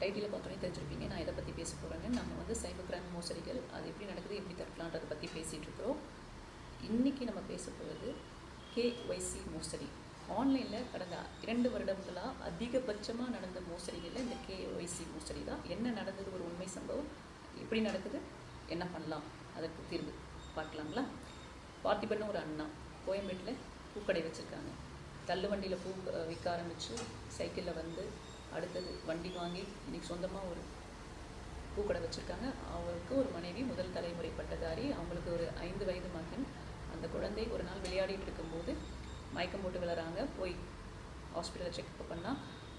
Title பார்த்தோன்னே தெரிஞ்சிருப்பீங்க. நான் இதை பற்றி பேச போகிறேன்னு நம்ம வந்து சைபர் கிரைம் மோசடிகள் அது எப்படி நடக்குது எப்படி தடுக்கலான்றதை பற்றி பேசிகிட்டு இருக்கிறோம். இன்றைக்கி நம்ம பேச போகிறது கேஒய்சி மோசடி. ஆன்லைனில் கடந்த இரண்டு வருடங்களாக அதிகபட்சமாக நடந்த மோசடிகளில் இந்த கேஒய்சி மோசடி தான். என்ன நடந்தது? ஒரு உண்மை சம்பவம். எப்படி நடக்குது? என்ன பண்ணலாம்? அதற்கு தீர்வு பார்க்கலாங்களா? பார்த்திபன் ஒரு அண்ணா. கோயம்பேட்டில் பூக்கடை வச்சுருக்காங்க. தள்ளு வண்டியில் பூ விற்க ஆரம்பித்து சைக்கிளில் வந்து அடுத்தது வண்டி வாங்கி இன்னைக்கு சொந்தமாக ஒரு பூக்கடை வச்சுருக்காங்க. அவருக்கு ஒரு மனைவி முதல் தலைமுறை பட்டதாரி. அவங்களுக்கு ஒரு ஐந்து வயது மகன். அந்த குழந்தை ஒரு நாள் விளையாடிட்டு இருக்கும்போது மயக்கம் போட்டு விளறாங்க போய் ஹாஸ்பிட்டலில் செக்அப் பண்ணால்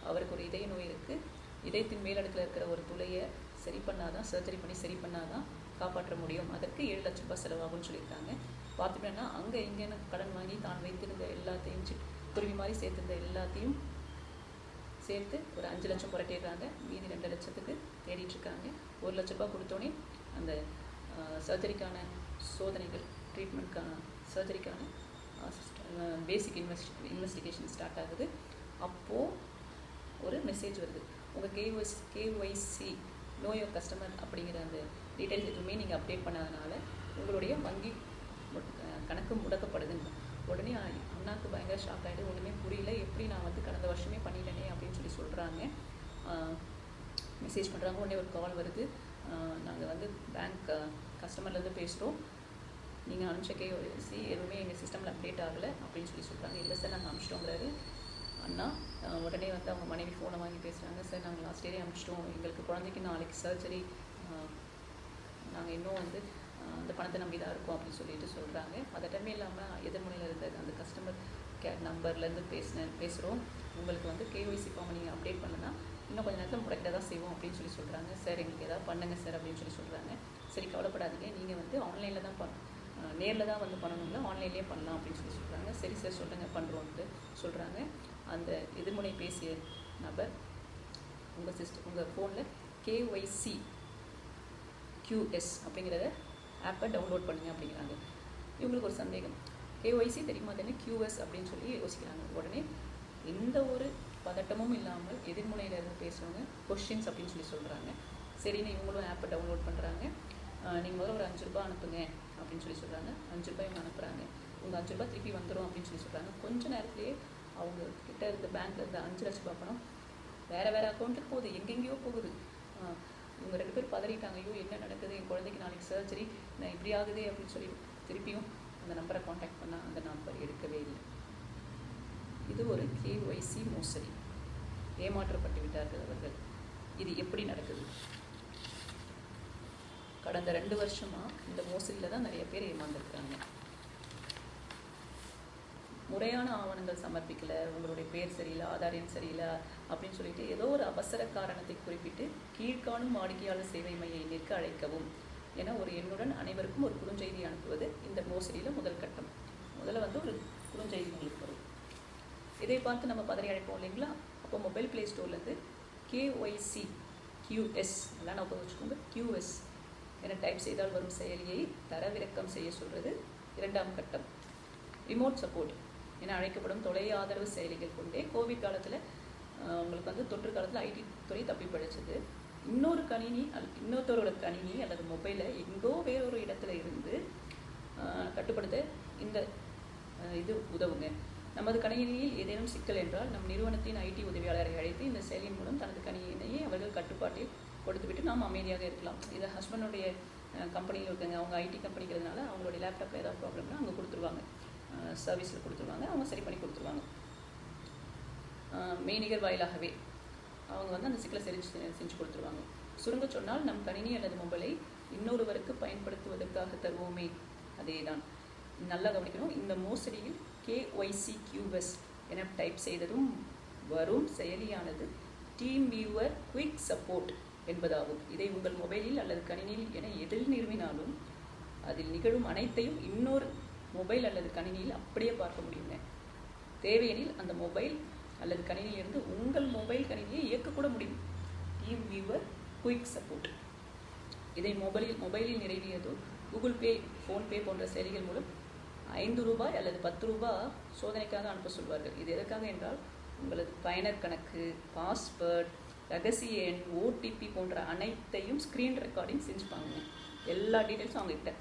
அவருக்கு ஒரு இதய நோய் இருக்குது இதயத்தின் மேலடுக்கில் இருக்கிற ஒரு துளையை சரி பண்ணாதான் சர்ஜரி பண்ணி சரி பண்ணாதான் காப்பாற்ற முடியும். அதற்கு ஏழு லட்ச ரூபாய் செலவாகும்னு சொல்லியிருக்காங்க. பார்த்துட்டோன்னா அங்கே இங்கேன்னு கடன் வாங்கி தான் வைத்திருந்த எல்லாத்தையும் குருவி மாதிரி சேர்த்திருந்த எல்லாத்தையும் சேர்த்து ஒரு அஞ்சு லட்சம் புரட்டிடுறாங்க. மீதி ரெண்டு லட்சத்துக்கு தேடிட்டு இருக்காங்க ஒரு லட்ச ரூபாய் கொடுத்தோன்னே அந்த சர்ஜரிக்கான சோதனைகள் ட்ரீட்மெண்ட்க்கான சர்ஜரிக்கான பேசிக் இன்வெஸ்ட் இன்வெஸ்டிகேஷன் ஸ்டார்ட் ஆகுது. அப்போது ஒரு மெசேஜ் வருது. உங்கள் கேஒய்ஸ் கேஒய்சி நோ யோர் கஸ்டமர் அப்படிங்கிற அந்த டீட்டெயில்ஸ் எதுவுமே நீங்கள் அப்டேட் பண்ணாதனால உங்களுடைய வங்கி மு- கணக்கு முடக்கப்படுதுன்னு உடனே அண்ணாக்கு பயங்கர ஷாக் ஆகிடு ஒன்றுமே புரியல எப்படி நான் வந்து கடந்த வருஷமே பண்ணிட்டேனே பண்ணுறாங்க மெசேஜ் பண்ணுறாங்க உடனே ஒரு கால் வருது. நாங்கள் வந்து பேங்க் கஸ்டமர்லேருந்து பேசுகிறோம் நீங்கள் அனுப்பிச்ச கேசி எதுவுமே எங்கள் சிஸ்டமில் அப்டேட் ஆகலை அப்படின்னு சொல்லி சொல்கிறாங்க இல்லை சார் நாங்கள் அனுப்பிச்சிட்டோங்கிறாரு. அண்ணா உடனே வந்து அவங்க மனைவி ஃபோனை வாங்கி பேசுகிறாங்க சார் நாங்கள் லாஸ்ட் இயரே அனுப்பிச்சிட்டோம். எங்களுக்கு குழந்தைக்கு நாளைக்கு சர்ஜரி நாங்கள் இன்னும் வந்து அந்த பணத்தை நம்பி தான் இருக்கோம் அப்படின்னு சொல்லிட்டு சொல்கிறாங்க பதட்டமே இல்லாமல் எதிர்மனையில் இருந்த அந்த கஸ்டமர் கே நம்பர்லேருந்து பேசினேன் பேசுகிறோம் உங்களுக்கு வந்து கேஒய்சி ஃபார்மை நீங்கள் அப்டேட் பண்ணலன்னா இன்னும் கொஞ்ச நேரத்தில் முறைக்கிட்ட தான் செய்வோம் அப்படின்னு சொல்லி சொல்கிறாங்க சார் எங்களுக்கு எதாவது பண்ணுங்க சார் அப்படின்னு சொல்லி சொல்கிறாங்க சரி கவலைப்படாதீங்க. நீங்கள் வந்து ஆன்லைனில் தான் பண்ண நேரில் தான் வந்து பண்ணணும்ல ஆன்லைன்லேயே பண்ணலாம் அப்படின்னு சொல்லி சொல்கிறாங்க சரி சார் சொல்லுங்கள் பண்ணுறோன்ட்டு சொல்கிறாங்க அந்த எதிர்முனை பேசிய நபர் உங்கள் சிஸ்டம் உங்கள் ஃபோனில் கேஒய்சி கியூஎஸ் அப்படிங்கிறத ஆப்பை டவுன்லோட் பண்ணுங்க அப்படிங்கிறாங்க. இவங்களுக்கு ஒரு சந்தேகம். கேஒய்சி தெரியுமா தானே கியூஎஸ் அப்படின்னு சொல்லி யோசிக்கிறாங்க. உடனே எந்த ஒரு பதட்டமும் இல்லாமல் எதிர்முனையில் இருந்து பேசுகிறவங்க கொஷின்ஸ் அப்படின்னு சொல்லி சொல்கிறாங்க சரின்னு இவங்களும் ஆப்பை டவுன்லோட் பண்ணுறாங்க நீங்கள் முதல்ல ஒரு அஞ்சு ரூபாய் அனுப்புங்க அப்படின்னு சொல்லி சொல்கிறாங்க அஞ்சு ரூபாய் இவங்க அனுப்புகிறாங்க உங்கள் அஞ்சு ரூபாய் திருப்பி வந்துடும் அப்படின்னு சொல்லி சொல்கிறாங்க கொஞ்ச நேரத்துலேயே அவங்க கிட்ட இருந்த பேங்க்கில் இருந்த அஞ்சு லட்ச ரூபா பணம் வேறு வேறு அக்கௌண்ட்டுக்கு போகுது. எங்கெங்கேயோ போகுது. இவங்க ரெண்டு பேர் பதறிட்டாங்க. ஐயோ என்ன நடக்குது? என் குழந்தைக்கு நாளைக்கு சர்ஜரி நான் இப்படி ஆகுது அப்படின்னு சொல்லி திருப்பியும் அந்த நம்பரை காண்டாக்ட் பண்ணால் அந்த நம்பர் எடுக்கவே இல்லை. இது ஒரு கேஒய்சி மோசடி. ஏமாற்றப்பட்டு விட்டார்கள் அவர்கள். இது எப்படி நடக்குது? கடந்த ரெண்டு வருஷமாக இந்த மோசடியில் தான் நிறைய பேர் ஏமாந்துருக்காங்க. முறையான ஆவணங்கள் சமர்ப்பிக்கல உங்களுடைய பேர் சரியில்லை ஆதார் எண் சரியில்லை அப்படின்னு சொல்லிட்டு ஏதோ ஒரு அவசர காரணத்தை குறிப்பிட்டு கீழ்காணும் வாடிக்கையாளர் சேவை மைய எண்ணிற்கு அழைக்கவும். என ஒரு எண்ணுடன் அனைவருக்கும் ஒரு குறுஞ்செய்தி அனுப்புவது இந்த மோசடியில் முதல் கட்டம். முதல்ல வந்து ஒரு குறுஞ்செய்தி உங்களுக்கு வரும். இதை பார்த்து நம்ம பதறி அழைப்போம் இல்லைங்களா? அப்போ மொபைல் ப்ளே ஸ்டோர்லேருந்து கேஒய்சி கியூஎஸ் நல்லா நான் வச்சுக்கோங்க. கியூஎஸ் என டைப் செய்தால் வரும் செயலியை தரவிறக்கம் செய்ய சொல்கிறது இரண்டாம் கட்டம். ரிமோட் சப்போர்ட் என அழைக்கப்படும் தொலை ஆதரவு செயலிகள் கொண்டே கோவிட் காலத்தில் உங்களுக்கு வந்து தொற்று காலத்தில் ஐடி துறை தப்பி பழிச்சது. இன்னொரு கணினி அல்லது இன்னொருத்தரோட கணினி அல்லது மொபைலை எங்கோ வேறொரு இடத்துல இருந்து கட்டுப்படுத்த இந்த இது உதவுங்க. நமது கணினியில் ஏதேனும் சிக்கல் என்றால் நம் நிறுவனத்தின் ஐடி உதவியாளரை அழைத்து இந்த செயலின் மூலம் தனது கணினியை அவர்கள் கட்டுப்பாட்டில் கொடுத்துவிட்டு நாம் அமைதியாக இருக்கலாம். இது ஹஸ்பண்டுடைய கம்பெனியில் இருக்காங்க. அவங்க ஐடி கம்பெனிங்கிறதுனால அவங்களுடைய லேப்டாப்பில் ஏதாவது ப்ராப்ளம்னா அங்கே கொடுத்துருவாங்க. சர்வீஸில் கொடுத்துருவாங்க. அவங்க சரி பண்ணி கொடுத்துருவாங்க. மெய்நிகர் வாயிலாகவே அவங்க வந்து அந்த சிக்கலை செஞ்சு செஞ்சு கொடுத்துருவாங்க. சுருங்க சொன்னால் நம் கணினி அல்லது மொபைலை இன்னொருவருக்கு பயன்படுத்துவதற்காக தருவோமே. அதே தான் நல்லா கவனிக்கணும். இந்த மோசடியில் கேஒய்சி கியூஎஸ் என டைப் செய்ததும் வரும் செயலியானது டீம் வியூவர் குயிக் சப்போர்ட் என்பதாகும். இதை உங்கள் மொபைலில் அல்லது கணினியில் என எதில் நிறுவினாலும் அதில் நிகழும் அனைத்தையும் இன்னொரு மொபைல் அல்லது கணினியில் அப்படியே பார்க்க முடியுங்க. தேவையெனில் அந்த மொபைல் அல்லது கணினியிலிருந்து உங்கள் மொபைல் கணினியை இயக்கக்கூட முடியும். டீம் வியூவர் குயிக் சப்போர்ட் இதை மொபைலில் மொபைலில் நிறைவியதோ கூகுள் பே ஃபோன்பே போன்ற செயலிகள் மூலம் ஐந்து ரூபாய் அல்லது பத்து ரூபாய் சோதனைக்காக அனுப்ப சொல்வார்கள். இது எதற்காக என்றால் உங்களது பயனர் கணக்கு பாஸ்வேர்ட் ரகசிய எண் ஓடிபி போன்ற அனைத்தையும் ஸ்க்ரீன் ரெக்கார்டிங் செஞ்சுப்பாங்க எல்லா டீட்டெயில்ஸும் அவங்ககிட்ட.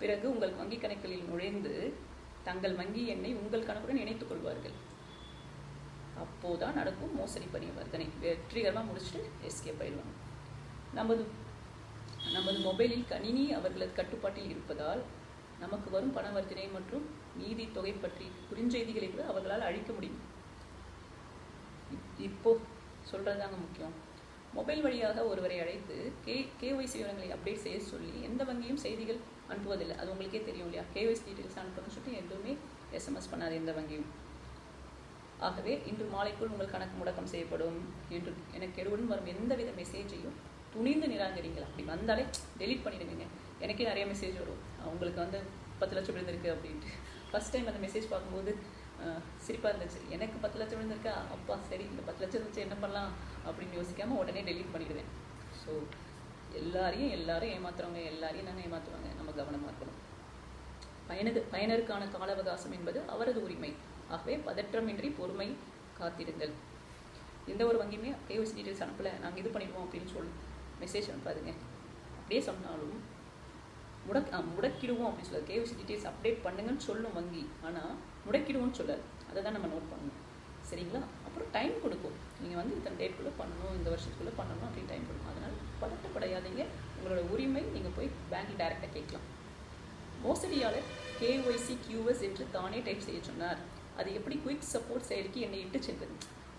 பிறகு உங்கள் வங்கி கணக்குகளில் நுழைந்து தங்கள் வங்கி எண்ணை உங்கள் கணக்குடன் இணைத்துக் கொள்வார்கள். அப்போதான் நடக்கும் மோசடி பரிவர்த்தனை வெற்றிகரமாக முடிச்சுட்டு எஸ்கேப் ஆயிடுவாங்க. நமது நமது மொபைலில் கணினி அவர்களது கட்டுப்பாட்டில் இருப்பதால் நமக்கு வரும் பணவர்த்தனை மற்றும் நீதி தொகை பற்றி குறுஞ்செய்திகளை கூட அவர்களால் அழிக்க முடியும். இப்போ சொல்கிறது தாங்க முக்கியம். மொபைல் வழியாக ஒருவரை அழைத்து கே கேஒய்சி விவரங்களை அப்டேட் செய்ய சொல்லி எந்த வங்கியும் செய்திகள் அனுப்புவதில்லை. அது உங்களுக்கே தெரியும் இல்லையா? கேஒய்சி டீட்டெயில்ஸ் அனுப்புறதுன்னு சொல்லிட்டு எதுவுமே எஸ்எம்எஸ் பண்ணாது எந்த வங்கியும். ஆகவே இன்று மாலைக்குள் உங்கள் கணக்கு முடக்கம் செய்யப்படும் என்று எனக்கு எடுவுடன் வரும் எந்தவித மெசேஜையும் துணிந்து நிராகரிங்களா? அப்படி வந்தாலே டெலீட் பண்ணிடுங்க எனக்கே நிறைய மெசேஜ் வரும். உங்களுக்கு வந்து பத்து லட்சம் விழுந்திருக்கு அப்படின்ட்டு. ஃபர்ஸ்ட் டைம் அந்த மெசேஜ் பார்க்கும்போது சிரிப்பாக இருந்துச்சு. எனக்கு பத்து லட்சம் விழுந்திருக்கா? அப்பா சரி இந்த பத்து லட்சம் இருந்துச்சு என்ன பண்ணலாம்? அப்படின்னு யோசிக்காமல் உடனே டெலிட் பண்ணிடுவேன். ஸோ எல்லாரையும் எல்லாரும் ஏமாத்துறவங்க எல்லாரையும் நாங்கள் ஏமாத்துவாங்க. நம்ம கவனமாக இருக்கணும். பயனது பயனருக்கான கால அவகாசம் என்பது அவரது உரிமை. ஆகவே பதற்றமின்றி பொறுமை காத்திருங்கள். எந்த ஒரு வங்கியுமே கேஒசி டீட்டெயில்ஸ் அனுப்பலை. நாங்கள் இது பண்ணிடுவோம் அப்படின்னு சொல்லி மெசேஜ் அனுப்பாதுங்க. அப்படியே சொன்னாலும் முடக் முடக்கிடுவோம் அப்படின்னு சொல்லாது கேஒசி டீட்டெயில்ஸ் அப்டேட் பண்ணுங்கன்னு சொல்லும் வங்கி. ஆனால் முடக்கிடுவோம்னு சொல்லாது அதை தான் நம்ம நோட் பண்ணணும். சரிங்களா? அப்புறம் டைம் கொடுக்கும். நீங்கள் வந்து இத்தனை டேட்குள்ளே பண்ணணும் இந்த வருஷத்துக்குள்ளே பண்ணணும் அப்படின்னு டைம் கொடுக்கும். அதனால் பதட்டப்படையாதீங்க உங்களோட உரிமை நீங்கள் போய் பேங்க்கில் டைரெக்டாக கேட்கலாம். மோசடியாளர் கேஒய்சி கியூஎஸ் என்று தானே டைப் செய்ய சொன்னார். அது எப்படி குயிக் சப்போர்ட் செயலுக்கு என்னை இட்டு சென்றது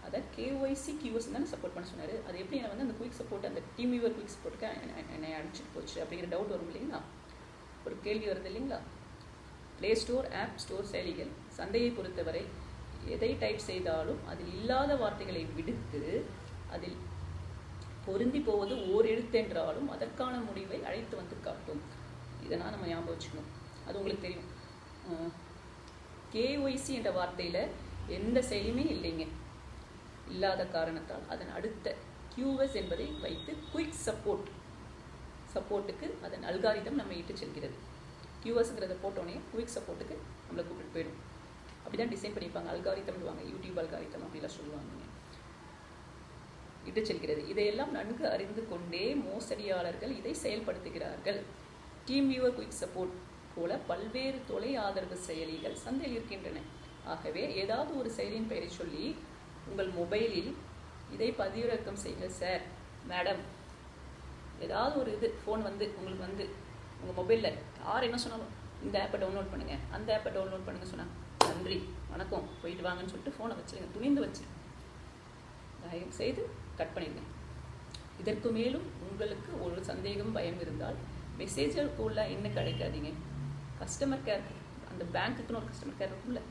அதாவது கேஒய்சி கியூஎஸ் தானே சப்போர்ட் பண்ண சொன்னார். அது எப்படி நான் வந்து அந்த குயிக் சப்போர்ட் அந்த டீம் வியூவர் குயிக் சப்போர்ட்டுக்கு என்னை அடிச்சிட்டு போச்சு அப்படிங்கிற டவுட் வரும் இல்லைங்களா? ஒரு கேள்வி வருது இல்லைங்களா? ப்ளே ஸ்டோர் ஆப் ஸ்டோர் செயலிகள் சந்தையை பொறுத்தவரை எதை டைப் செய்தாலும் அதில் இல்லாத வார்த்தைகளை விடுத்து அதில் பொருந்தி போவது ஓர் எழுத்தென்றாலும் அதற்கான முடிவை அழைத்து வந்து காட்டும். இதெல்லாம் நம்ம ஞாபகம் வச்சுக்கணும். அது உங்களுக்கு தெரியும். கேஒய்சி என்ற வார்த்தையில் எந்த செயலியுமே இல்லைங்க. இல்லாத காரணத்தால். அதன் அடுத்த கியூஎஸ் என்பதை வைத்து குயிக் சப்போர்ட் சப்போர்ட்டுக்கு அதன் அல்காரிதம் நம்ம இட்டு செல்கிறது. கியூஎஸ்ங்கிறத போட்டோன்னே குயிக் சப்போர்ட்டுக்கு நம்மளை கூப்பிட்டு போயிடும். அப்படி தான் டிசைன் பண்ணியிருப்பாங்க அல்காரிதம்டுவாங்க யூடியூப் அல்காரிதம் அப்படிலாம் சொல்லுவாங்க இட்டு செல்கிறது. இதையெல்லாம் நன்கு அறிந்து கொண்டே மோசடியாளர்கள் இதை செயல்படுத்துகிறார்கள். டீம் வியூவர் குயிக் சப்போர்ட் போல பல்வேறு தொலை ஆதரவு செயலிகள் சந்தையில் இருக்கின்றன. ஆகவே ஏதாவது ஒரு செயலின் பெயரை சொல்லி உங்கள் மொபைலில் இதை பதிவிறக்கம் செய்க சார். மேடம் ஏதாவது ஒரு இது ஃபோன் வந்து உங்களுக்கு வந்து உங்கள் மொபைலில் யார் என்ன சொன்னாலும் இந்த ஆப்பை டவுன்லோட் பண்ணுங்கள் அந்த ஆப்பை டவுன்லோட் பண்ணுங்கள் சொன்னாங்க நன்றி வணக்கம் போயிட்டு வாங்கன்னு சொல்லிட்டு ஃபோனை வச்சிருங்க துணிந்து வச்சு தயவு செய்து கட் பண்ணிடுங்க. இதற்கு மேலும் உங்களுக்கு ஒரு சந்தேகம் பயம் இருந்தால் மெசேஜருக்குள்ள என்ன கிடைக்காதீங்க. கஸ்டமர் கேர் அந்த பேங்க்குக்குன்னு ஒரு கஸ்டமர் கேர் இருக்கும்ல.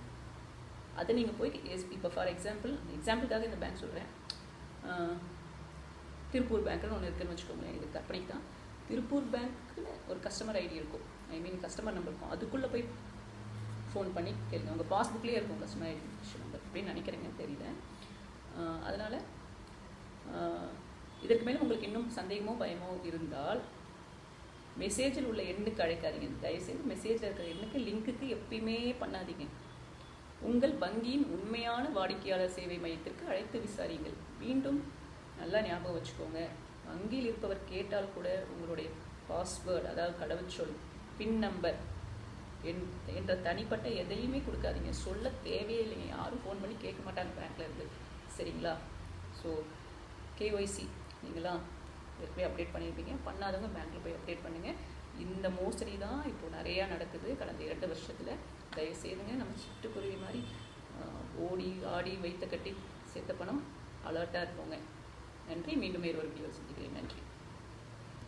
அதை நீங்கள் போய் எஸ் இப்போ ஃபார் எக்ஸாம்பிள் எக்ஸாம்பிளுக்காக இந்த பேங்க் சொல்கிறேன் திருப்பூர் பேங்க்குன்னு ஒன்று இருக்குன்னு வச்சுக்கோங்களேன். இது கற்பனைக்கு தான். திருப்பூர் பேங்க்குன்னு ஒரு கஸ்டமர் ஐடி இருக்கும். ஐ மீன் கஸ்டமர் நம்பர் இருக்கும். அதுக்குள்ளே போய் ஃபோன் பண்ணி கேளுங்க. உங்கள் பாஸ்புக்லேயே இருக்கும் கஸ்டமர் ஐடி நம்பர் அப்படின்னு நினைக்கிறேங்க தெரியல. அதனால் இதற்கு மேலே உங்களுக்கு இன்னும் சந்தேகமோ பயமோ இருந்தால் மெசேஜில் உள்ள எண்ணுக்கு அழைக்காதீங்க. தயவுசெய்து மெசேஜில் இருக்கிற எண்ணுக்கு லிங்க்குக்கு எப்பயுமே பண்ணாதீங்க. உங்கள் வங்கியின் உண்மையான வாடிக்கையாளர் சேவை மையத்திற்கு அழைத்து விசாரியுங்கள். மீண்டும் நல்லா ஞாபகம் வச்சுக்கோங்க. வங்கியில் இருப்பவர் கேட்டால் கூட உங்களுடைய பாஸ்வேர்டு அதாவது கடவுச்சொல் பின் நம்பர் என் என்ற தனிப்பட்ட எதையுமே கொடுக்காதீங்க. சொல்ல தேவையே இல்லைங்க. யாரும் ஃபோன் பண்ணி கேட்க மாட்டாங்க பேங்க்ல இருந்து. சரிங்களா? ஸோ கேஒய்சி நீங்களாம் போய் அப்டேட் பண்ணியிருப்பீங்க பண்ணாதவங்க பேங்க்கில் போய் அப்டேட் பண்ணுங்கள் இந்த மோசடி தான் இப்போ நிறையா நடக்குது. கடந்த இரண்டு வருஷத்தில். தயவு செய்துங்க நம்ம சிட்டுக்குருவி மாதிரி ஓடி ஆடி வைத்த கட்டி சேர்த்த பணம் அலர்ட்டாக இருப்போங்க. நன்றி. மீண்டும் வேறு ஒரு வீடியோ சந்திக்கிறேன். நன்றி.